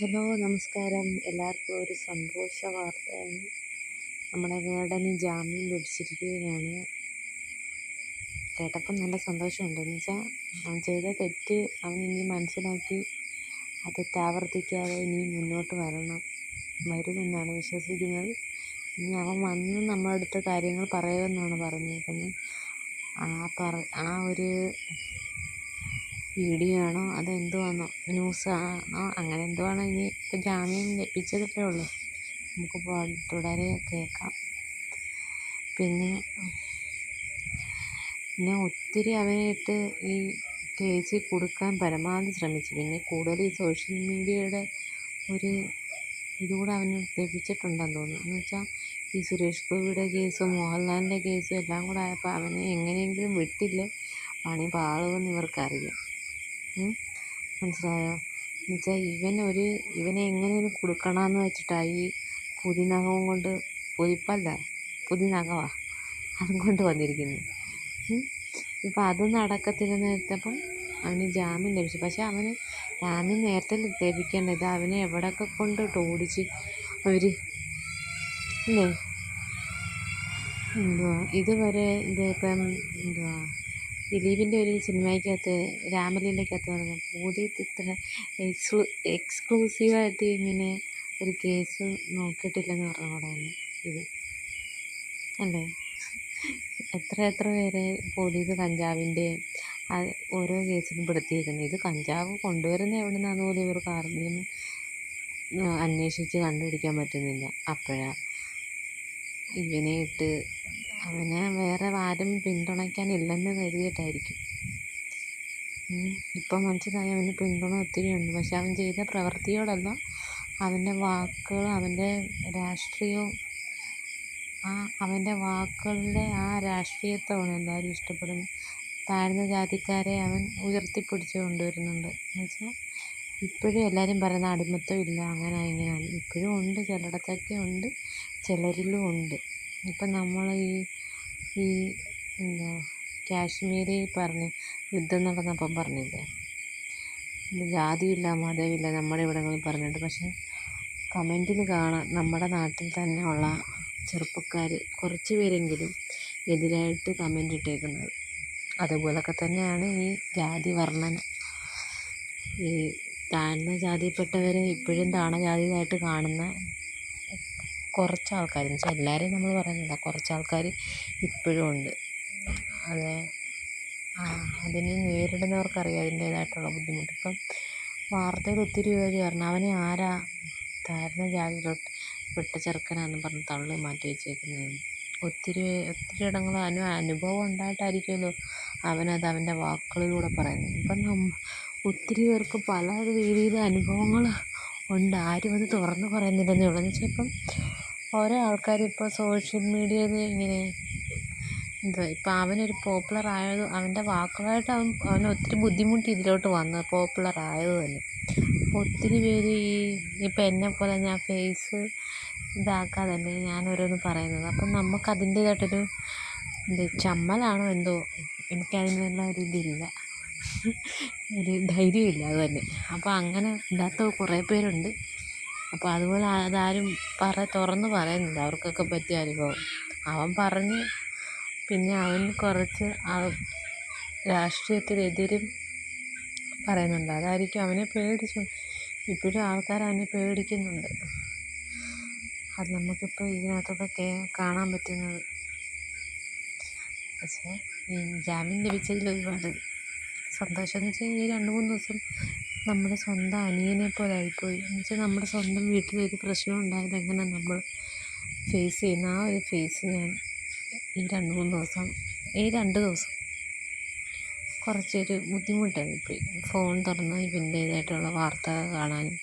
Hello നമസ്കാരം. എല്ലാവർക്കും ഒരു സന്തോഷ വാർത്തയാണ്. നമ്മുടെ വേടന് ജാമ്യം ലഭിച്ചിരിക്കുകയാണ്. കേട്ടപ്പം നല്ല സന്തോഷമുണ്ട്. എന്ന് വെച്ചാൽ അവൻ ചെയ്ത തെറ്റ് അവൻ ഇനി മനസ്സിലാക്കി തെറ്റ് ആവർത്തിക്കാതെ ഇനി മുന്നോട്ട് വരണം. വരുമെന്നാണ് വിശ്വസിക്കുന്നത്. ഇനി അവൻ വന്ന് നമ്മുടെ അടുത്ത് കാര്യങ്ങൾ പറയുമെന്നാണ് പറഞ്ഞേക്കുന്നത്. ആ പറ ആ ഒരു വീഡിയോ ആണോ ന്യൂസ് ആണോ അങ്ങനെ എന്തോ ആണ് ഇനി ഇപ്പോൾ ജാമ്യം ലഭിച്ചതല്ലേ ഉള്ളൂ. നമുക്ക് തുടരെ കേൾക്കാം. പിന്നെ പിന്നെ ഒത്തിരി അവനായിട്ട് ഈ കേസിൽ കൊടുക്കാൻ പരമാവധി ശ്രമിച്ചു. പിന്നെ കൂടുതൽ ഈ സോഷ്യൽ മീഡിയയുടെ ഒരു ഇതുകൂടെ അവന് ലഭിച്ചിട്ടുണ്ടെന്ന് തോന്നുന്നു. എന്ന് വെച്ചാൽ ഈ സുരേഷ് ഗോപിയുടെ കേസും മോഹൻലാലിന്റെ കേസും എല്ലാം കൂടെ ആയപ്പോൾ അവനെ എങ്ങനെയെങ്കിലും വിട്ടില്ലേ? പണി പാളുമെന്ന് ഇവർക്കറിയാം. മനസ്സിലായോ? എന്നുവെച്ചാൽ വെച്ചാൽ ഇവനൊരു ഇവനെ എങ്ങനെയെങ്കിലും കൊടുക്കണമെന്ന് വെച്ചിട്ടാണ് ഈ പുതിനകവും കൊണ്ട് പുതിപ്പല്ല പുതിനകമാണ് അതും കൊണ്ട് വന്നിരിക്കുന്നത് ഇപ്പം അത് നടക്കത്തില്ലെന്ന് വെച്ചപ്പം അവന് ജാമ്യം ലഭിച്ചു. പക്ഷേ അവന് ജാമ്യം നേരത്തെ ലഭിക്കേണ്ട ഇത് അവനെ എവിടെയൊക്കെ കൊണ്ടിട്ട് ഓടിച്ച് അവർ അല്ലേ? എന്തുവാ? ഇതുവരെ ഇതിപ്പം എന്തുവാ? ദിലീപിന്റെ ഒരു സിനിമയ്ക്കകത്ത് രാമലീലയ്ക്കകത്ത് പറഞ്ഞു ഇത്ര എക്സ്ക്ലൂ എക്സ്ക്ലൂസീവായിട്ട് ഇങ്ങനെ ഒരു കേസ് നോക്കിയിട്ടില്ലെന്ന് പറഞ്ഞ കൂടെയാണ് ഇത്. അല്ലേ? എത്ര എത്ര പേരെ പോലീസ് കഞ്ചാവിന്റെ ഓരോ കേസിലും പെടുത്തിയിരിക്കുന്നത് ഇത് കഞ്ചാവ് കൊണ്ടുവരുന്ന എവിടെ നിന്നാന്ന് പോലും ഇവർക്ക് ആർക്കും അന്വേഷിച്ച് കണ്ടുപിടിക്കാൻ പറ്റുന്നില്ല. അപ്പോഴാണ് ഇവനെ ഇട്ട് അവനെ വേറെ ആരും പിന്തുണയ്ക്കാനില്ലെന്ന് കരുതിയിട്ടായിരിക്കും. ഇപ്പം മനസ്സിലായി അവന് പിന്തുണ ഒത്തിരിയുണ്ട് പക്ഷെ അവൻ ചെയ്ത പ്രവൃത്തിയോടല്ല അവന്റെ വാക്കുകൾ അവന്റെ രാഷ്ട്രീയവും ആ അവന്റെ വാക്കുകളുടെ ആ രാഷ്ട്രീയത്വമാണ് എല്ലാവരും ഇഷ്ടപ്പെടുന്നു താഴ്ന്ന ജാതിക്കാരെ അവൻ ഉയർത്തിപ്പിടിച്ച് കൊണ്ടുവരുന്നുണ്ട്. എന്ന് വെച്ചാൽ ഇപ്പോഴും എല്ലാവരും പറയുന്ന അടിമത്തം ഇല്ല. അങ്ങനെ ഇങ്ങനെ ഇപ്പോഴും ഉണ്ട് ചിലയിടത്തൊക്കെ ഉണ്ട് ചിലരിലും ഉണ്ട്. ഇപ്പം നമ്മൾ ഈ ഈ എന്താ കാശ്മീരിൽ പറഞ്ഞ് യുദ്ധം നടന്നപ്പം പറഞ്ഞില്ലേ? ജാതിയില്ല മതമില്ല നമ്മുടെ ഇവിടങ്ങളിൽ പറഞ്ഞിട്ട്. പക്ഷേ കമന്റിൽ കാണാം നമ്മുടെ നാട്ടിൽ തന്നെ ഉള്ള ചെറുപ്പക്കാർ കുറച്ച് പേരെങ്കിലും എതിരായിട്ട് കമന്റ് ഇട്ടേക്കുന്നത്. അതുപോലൊക്കെ തന്നെയാണ് ഈ ജാതി വർണന. ഈ താഴ്ന്ന ജാതിയിൽപ്പെട്ടവരെ ഇപ്പോഴും താണ ജാതിയായിട്ട് കാണുന്ന കുറച്ച് ആൾക്കാർ എന്ന് വെച്ചാൽ എല്ലാവരെയും നമ്മൾ പറയുന്നില്ല കുറച്ച് ആൾക്കാർ ഇപ്പോഴും ഉണ്ട്. അത് അതിനെ അതിനെ നേരിടുന്നവർക്കറിയാം അതിന്റേതായിട്ടുള്ള ബുദ്ധിമുട്ട്. ഇപ്പം വാർത്തയിൽ ഒത്തിരി പേര് പറഞ്ഞു അവനെ ആരാ താഴ്ന്ന ജാതിയിലോട്ട് പെട്ട ചെറുക്കനാണെന്ന് പറഞ്ഞ് തള്ളി മാറ്റി വെച്ചേക്കുന്നത് ഒത്തിരി ഒത്തിരി ഇടങ്ങൾ അനു അനുഭവം ഉണ്ടായിട്ടായിരിക്കുമല്ലോ അവനത് അവന്റെ വാക്കുകളിലൂടെ പറയുന്നത്. ഇപ്പം നമ്മ ഒത്തിരി പേർക്ക് പല രീതിയിൽ അനുഭവങ്ങൾ ഉണ്ട്. ആരും അത് തുറന്ന് പറയുന്നില്ലെന്നേ ഉള്ളൂ. എന്ന് വെച്ചാൽ ഇപ്പം ഓരോ ആൾക്കാരും ഇപ്പോൾ സോഷ്യൽ മീഡിയയിൽ ഇങ്ങനെ എന്തുവാ ഇപ്പം അവനൊരു പോപ്പുലർ ആയത് അവന്റെ വാക്കുകളായിട്ട് അവൻ ഒത്തിരി ബുദ്ധിമുട്ടി ഇതിലോട്ട് വന്നത് പോപ്പുലർ ആയത് തന്നെ. ഒത്തിരി പേര് ഈ ഇപ്പം എന്നെപ്പോലെ ഞാൻ ഫേസ് ഇതാക്കാതല്ലേ ഞാൻ ഓരോന്ന് പറയുന്നത്. അപ്പം നമുക്ക് അതിന്റേതായിട്ടൊരു എന്ത് ചമ്മലാണോ എന്തോ എനിക്കതിനുള്ള ഒരു ഇതില്ല. ഒരു ധൈര്യമില്ല അത് തന്നെ. അപ്പോൾ അങ്ങനെ ഇല്ലാത്ത കുറേ പേരുണ്ട്. അപ്പോൾ അതുപോലെ അതാരും പറ തുറന്ന് പറയുന്നില്ല. അവർക്കൊക്കെ പറ്റിയ അനുഭവം. അവൻ പറഞ്ഞ് പിന്നെ അവൻ കുറച്ച് രാഷ്ട്രീയത്തിനെതിരും പറയുന്നുണ്ട്. അതായിരിക്കും അവനെ പേടിച്ചു. ഇപ്പോഴും ആൾക്കാർ അവനെ പേടിക്കുന്നുണ്ട്. അത് നമുക്കിപ്പോൾ ഇതിനകത്തൊക്കെ കാണാൻ പറ്റുന്നത്. പക്ഷേ ഈ ജാമ്യം ലഭിച്ചതിൽ ഒരുപാട് സന്തോഷം. എന്ന് വെച്ചാൽ ഈ രണ്ട് മൂന്ന് ദിവസം നമ്മുടെ സ്വന്തം അനിയനെ പോലെ ആയിപ്പോയി. എന്ന് വെച്ചാൽ നമ്മുടെ സ്വന്തം വീട്ടിലൊരു പ്രശ്നം ഉണ്ടായാൽ എങ്ങനെ നമ്മൾ ഫേസ് ചെയ്യുന്ന ആ ഒരു ഫേസ് ഞാൻ ഈ രണ്ട് മൂന്ന് ദിവസം ഈ രണ്ട് ദിവസം കുറച്ചൊരു ബുദ്ധിമുട്ടായിപ്പോയി ഫോൺ തുറന്ന് ഇവന്റേതായിട്ടുള്ള വാർത്ത കാണാനും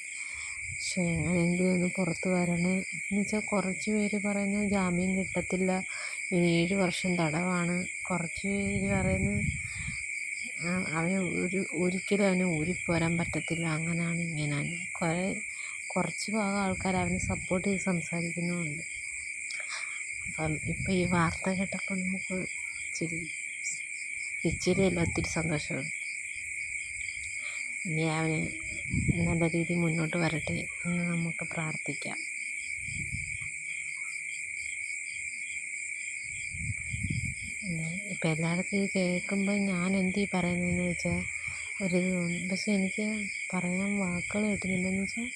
പക്ഷേ എങ്ങനെയെങ്കിലും ഒന്ന് പുറത്ത് വരണേ. എന്ന് വെച്ചാൽ കുറച്ച് പേര് പറയുന്നത് ജാമ്യം കിട്ടത്തില്ല ഇനി ഏഴ് വർഷം തടവാണ്. കുറച്ച് പേര് പറയുന്നു അവന് ഒരു ഒരിക്കലും അവന് ഊരിപ്പോരാൻ പറ്റത്തില്ല. അങ്ങനെയാണ് ഇങ്ങനാണ് കുറേ കുറച്ച് ഭാഗം ആൾക്കാർ അവനെ സപ്പോർട്ട് ചെയ്ത് സംസാരിക്കുന്നുമുണ്ട് അപ്പം ഇപ്പം ഈ വാർത്ത കേട്ടപ്പോൾ നമുക്ക് ഇച്ചിരി ഇച്ചിരിയല്ല ഒത്തിരി സന്തോഷമാണ് ഇനി അവന് നല്ല രീതിയിൽ മുന്നോട്ട് വരട്ടെ എന്ന് നമുക്ക് പ്രാർത്ഥിക്കാം പിന്നെ ഇപ്പം എല്ലായിടത്തും ഇത് കേൾക്കുമ്പം ഞാൻ എന്ത് ഈ പറയുന്നതെന്ന് വെച്ചാൽ ഒരു പക്ഷേ എനിക്ക് പറയാൻ വാക്കുകൾ കിട്ടുന്നില്ലെന്ന് വെച്ചാൽ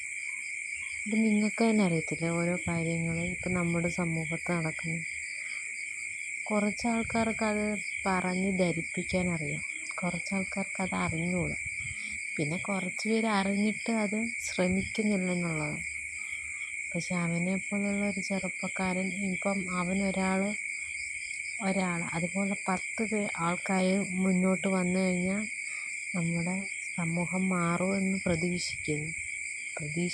ഇത് നിങ്ങൾക്ക് തന്നെ അറിയത്തില്ലേ ഓരോ കാര്യങ്ങൾ ഇപ്പം നമ്മുടെ സമൂഹത്ത് നടക്കുന്നു. കുറച്ച് ആൾക്കാർക്ക് അത് പറഞ്ഞ് ധരിപ്പിക്കാൻ അറിയാം. കുറച്ച് ആൾക്കാർക്ക് അത് അറിഞ്ഞുകൂടാ. പിന്നെ കുറച്ച് പേര് അറിഞ്ഞിട്ട് അത് ശ്രമിക്കുന്നില്ലെന്നുള്ളതാണ്. പക്ഷേ അവനെ പോലുള്ള ഒരു ചെറുപ്പക്കാരൻ ഇപ്പം അവനൊരാൾ ഒരാൾ അതുപോലെ പത്ത് പേ ആൾക്കാർ മുന്നോട്ട് വന്നു കഴിഞ്ഞാൽ നമ്മുടെ സമൂഹം മാറുമെന്ന് പ്രതീക്ഷിക്കുന്നു. പ്രതീക്ഷ